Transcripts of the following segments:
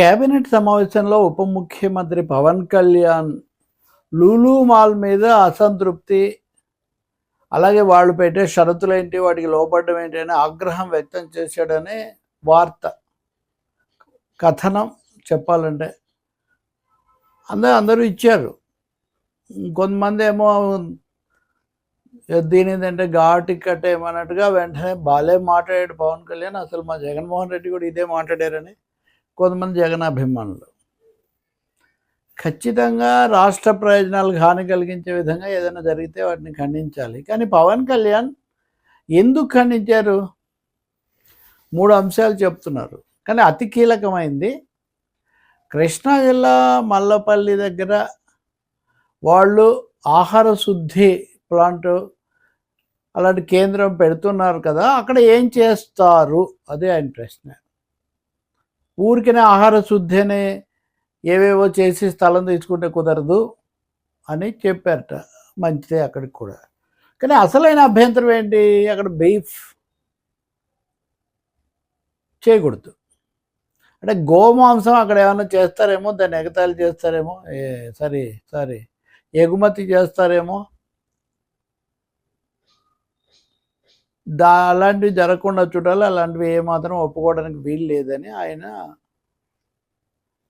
Cabinet సమావేశంలో ఉప ముఖ్యమంత్రి పవన్ కళ్యాణ్ లూలు మాల్ మీద అసంతృప్తి. అలాగే వాళ్ళు పెట్టే షరతులు ఏంటి? వాటికి లోపడడం ఏంటి? అని ఆగ్రహం వ్యక్తం చేశాడనే వార్త కథనం చెప్పాలంటే. అందరూ అందరూ ఇచ్చారు. కొంతమంది ఏమో దీని ఏంటంటే ఘాటి కట్ట ఏమన్నట్టుగా వెంటనే బాలే మాట్లాడాడు పవన్ కళ్యాణ్. అసలు మా జగన్మోహన్ రెడ్డి కూడా ఇదే మాట్లాడారని కొంతమంది జగన్ అభిమానులు ఖచ్చితంగా రాష్ట్ర ప్రయోజనాలకు హాని కలిగించే విధంగా ఏదైనా జరిగితే వాటిని ఖండించాలి. కానీ పవన్ కళ్యాణ్ ఎందుకు ఖండించారు? మూడు అంశాలు చెప్తున్నారు. కానీ అతి కీలకమైంది కృష్ణా జిల్లా మల్లపల్లి దగ్గర వాళ్ళు ఆహార శుద్ధి ప్లాంట్ అలాంటి కేంద్రం పెడుతున్నారు కదా అక్కడ ఏం చేస్తారు? అదే ఆయన ప్రశ్న. ఊరికనే ఆహార శుద్ధినే ఏవేవో చేసి స్థలం తీసుకుంటే కుదరదు అని చెప్పారట మంచిదే అక్కడికి కూడా. కానీ అసలైన అభ్యంతరం ఏంటి? అక్కడ బీఫ్ చేయకూడదు. అంటే గోమాంసం అక్కడ ఏమైనా చేస్తారేమో దాన్ని ఎగతాళి చేస్తారేమో ఏ సరే సరే ఎగుమతి చేస్తారేమో దా అలాంటివి జరగకుండా చూడాలి. అలాంటివి ఏమాత్రం ఒప్పుకోవడానికి వీలు లేదని ఆయన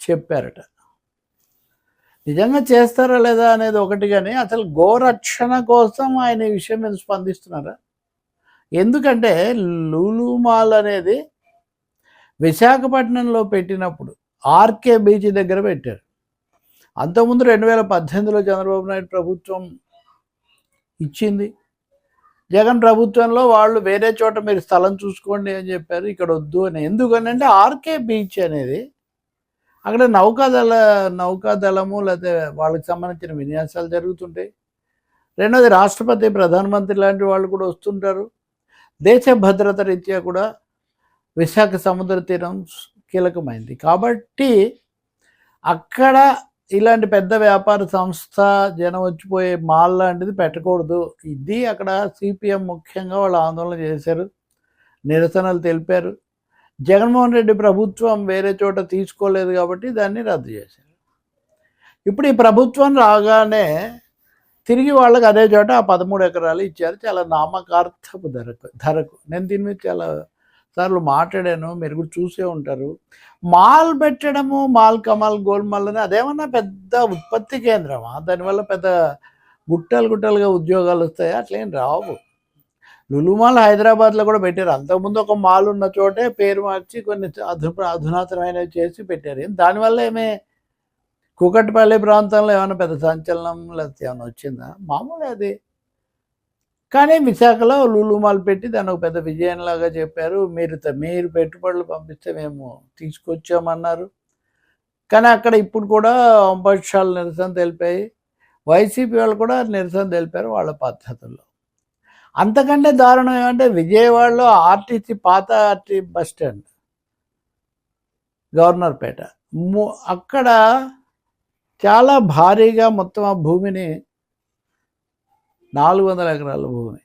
చెప్పారట. నిజంగా చేస్తారా లేదా అనేది ఒకటి కానీ అసలు గోరక్షణ కోసం ఆయన ఈ విషయం మీద స్పందిస్తున్నారా? ఎందుకంటే లూలు మాల్ అనేది విశాఖపట్నంలో పెట్టినప్పుడు ఆర్కే బీచ్ దగ్గర పెట్టారు. అంతకుముందు రెండు వేల పద్దెనిమిదిలో చంద్రబాబు నాయుడు ప్రభుత్వం ఇచ్చింది. జగన్ ప్రభుత్వంలో వాళ్ళు వేరే చోట మీరు స్థలం చూసుకోండి అని చెప్పారు ఇక్కడ వద్దు అని. ఎందుకనంటే ఆర్కే బీచ్ అనేది అక్కడ నౌకాదళ నౌకాదళము లేకపోతే వాళ్ళకి సంబంధించిన విన్యాసాలు జరుగుతుంటాయి. రెండోది రాష్ట్రపతి ప్రధానమంత్రి లాంటి వాళ్ళు కూడా వస్తుంటారు. దేశ భద్రత రీత్యా కూడా విశాఖ సముద్ర తీరం కీలకమైంది. కాబట్టి అక్కడ ఇలాంటి పెద్ద వ్యాపార సంస్థ జనం వచ్చిపోయే మాల్ లాంటిది పెట్టకూడదు. ఇది అక్కడ సిపిఎం ముఖ్యంగా వాళ్ళు ఆందోళన చేశారు. నిరసనలు తెలిపారు. జగన్మోహన్ రెడ్డి ప్రభుత్వం వేరే చోట తీసుకోలేదు కాబట్టి దాన్ని రద్దు చేశారు. ఇప్పుడు ఈ ప్రభుత్వం రాగానే తిరిగి వాళ్ళకి అదే చోట ఆ పదమూడు ఎకరాలు ఇచ్చారు. చాలా నామకార్థపు ధరకు ధరకు. నేను దీని మీద చాలా సార్లు మాట్లాడాను మీరు కూడా చూసే ఉంటారు. మాల్ పెట్టడము మాల్ కమాల్ గోల్మాల్ అని అదేమన్నా పెద్ద ఉత్పత్తి కేంద్రమా? దానివల్ల పెద్ద గుట్టలు గుట్టలుగా ఉద్యోగాలు వస్తాయి? అట్లేం రావు. లులుమాల్ హైదరాబాద్లో కూడా పెట్టారు. అంతకుముందు ఒక మాల్ ఉన్న చోటే పేరు మార్చి కొన్ని అధు అధునాతనమైనవి చేసి పెట్టారు. దానివల్ల ఏమే? కూకట్పల్లి ప్రాంతంలో ఏమైనా పెద్ద సంచలనం లేకపోతే ఏమైనా వచ్చిందా? మామూలు అది. కానీ విశాఖలో లులూమాల్ పెట్టి దాన్ని ఒక పెద్ద విజయంలాగా చెప్పారు. మీరు మీరు పెట్టుబడులు పంపిస్తే మేము తీసుకొచ్చామన్నారు. కానీ అక్కడ ఇప్పుడు కూడా అంబర్షాలు నిరసన తెలిపాయి. వైసీపీ వాళ్ళు కూడా నిరసన తెలిపారు వాళ్ళ పద్ధతుల్లో. అంతకంటే దారుణం ఏమంటే విజయవాడలో ఆర్టీసీ పాత ఆర్టీ బస్ స్టాండ్ గవర్నర్పేట. ము- అక్కడ చాలా భారీగా మొత్తం ఆ భూమిని నాలుగు వందల ఎకరాల భూమి.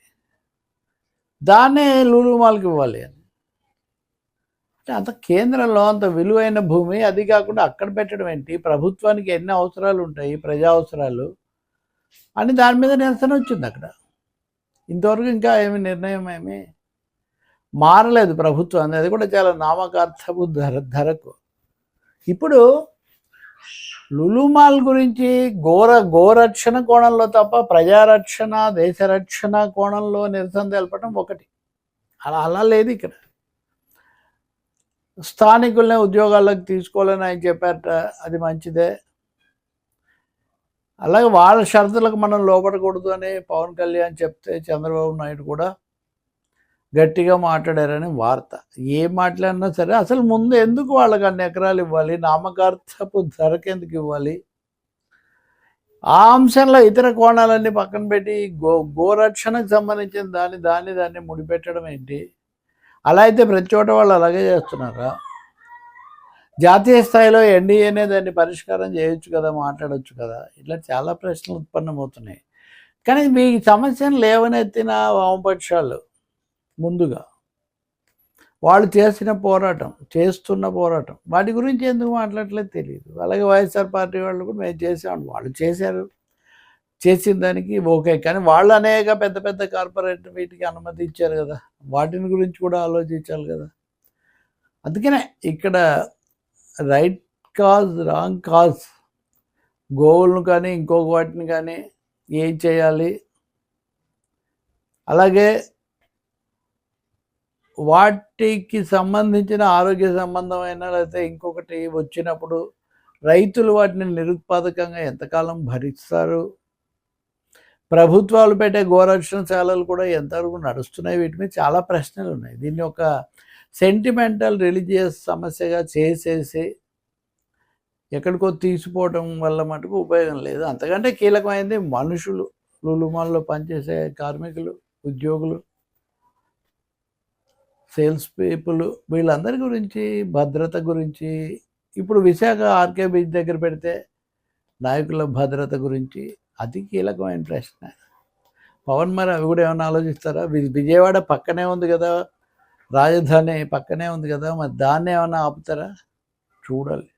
దాన్నే లూలుమాల్కి ఇవ్వాలి అని. అంటే అంత కేంద్రంలో అంత విలువైన భూమి అది కాకుండా అక్కడ పెట్టడం ఏంటి? ప్రభుత్వానికి ఎన్ని అవసరాలు ఉంటాయి? ప్రజా అవసరాలు అని దాని మీద నిరసన వచ్చింది అక్కడ. ఇంతవరకు ఇంకా ఏమి నిర్ణయం ఏమి మారలేదు ప్రభుత్వం. అది కూడా చాలా నామకార్థపు ధర ధరకు. ఇప్పుడు లులుమాల్ గురించి ఘోర గోరక్షణ కోణంలో తప్ప ప్రజారక్షణ దేశరక్షణ కోణంలో నిరసన తెలపడం ఒకటి. అలా అలా లేదు ఇక్కడ. స్థానికులనే ఉద్యోగాల్లోకి తీసుకోవాలని ఆయన చెప్పారట అది మంచిదే. అలాగే వాళ్ళ షరతులకు మనం లోపడకూడదు అని పవన్ కళ్యాణ్ చెప్తే చంద్రబాబు నాయుడు కూడా గట్టిగా మాట్లాడారని వార్త. ఏ మాట్లాడినా సరే అసలు ముందు ఎందుకు వాళ్ళకి అన్ని ఎకరాలు ఇవ్వాలి? నామకార్థపు ధరకెందుకు ఇవ్వాలి? ఆ అంశంలో ఇతర కోణాలన్నీ పక్కన పెట్టి గో గోరక్షణకు సంబంధించిన దాన్ని దాన్ని దాన్ని ముడిపెట్టడం ఏంటి? అలా అయితే ప్రతి చోట వాళ్ళు అలాగే చేస్తున్నారా? జాతీయ స్థాయిలో ఎన్డీఏనే దాన్ని పరిష్కారం చేయొచ్చు కదా మాట్లాడవచ్చు కదా? ఇట్లా చాలా ప్రశ్నలు ఉత్పన్నమవుతున్నాయి. కానీ మీ సమస్యను లేవనెత్తిన వామపక్షాలు ముందుగా. వాళ్ళు చేసిన పోరాటం చేస్తున్న పోరాటం. వాటి గురించి ఎందుకు మాట్లాడలేదు తెలియదు అలాగే వైఎస్ఆర్ పార్టీ వాళ్ళు కూడా మేము చేసాం వాళ్ళు చేశారు. చేసిన దానికి ఓకే. కానీ వాళ్ళు అనేక పెద్ద పెద్ద కార్పొరేట్ వీటికి అనుమతి ఇచ్చారు కదా. వాటిని గురించి కూడా ఆలోచించాలి కదా. అందుకనే ఇక్కడ రైట్ కాజ్ రాంగ్ కాజ్ గోవులను కానీ ఇంకొక వాటిని కానీ ఏం చేయాలి? అలాగే వాటికి సంబంధించిన ఆరోగ్య సంబంధమైన లేకపోతే ఇంకొకటి వచ్చినప్పుడు రైతులు వాటిని నిరుత్పాదకంగా ఎంతకాలం భరిస్తారు? ప్రభుత్వాలు పెట్టే గోరక్షణశాలలు కూడా ఎంతవరకు నడుస్తున్నాయి? వీటి మీద చాలా ప్రశ్నలు ఉన్నాయి. దీన్ని ఒక సెంటిమెంటల్ రిలీజియస్ సమస్యగా చేసేసి ఎక్కడికో తీసిపోవడం వల్ల మటుకు ఉపయోగం లేదు. అంతకంటే కీలకమైనది మనుషులు లులుమాల్లో పనిచేసే కార్మికులు ఉద్యోగులు సేల్స్ పీపుల్ వీళ్ళందరి గురించి భద్రత గురించి ఇప్పుడు విశాఖ ఆర్కే బీచ్ దగ్గర పెడితే నాయకుల భద్రత గురించి అతి కీలకమైన ప్రశ్న. పవన్ మరి అవి కూడా ఏమైనా ఆలోచిస్తారా? వి- విజయవాడ పక్కనే ఉంది కదా రాజధాని పక్కనే ఉంది కదా మరి దాన్ని ఏమైనా ఆపుతారా? చూడాలి.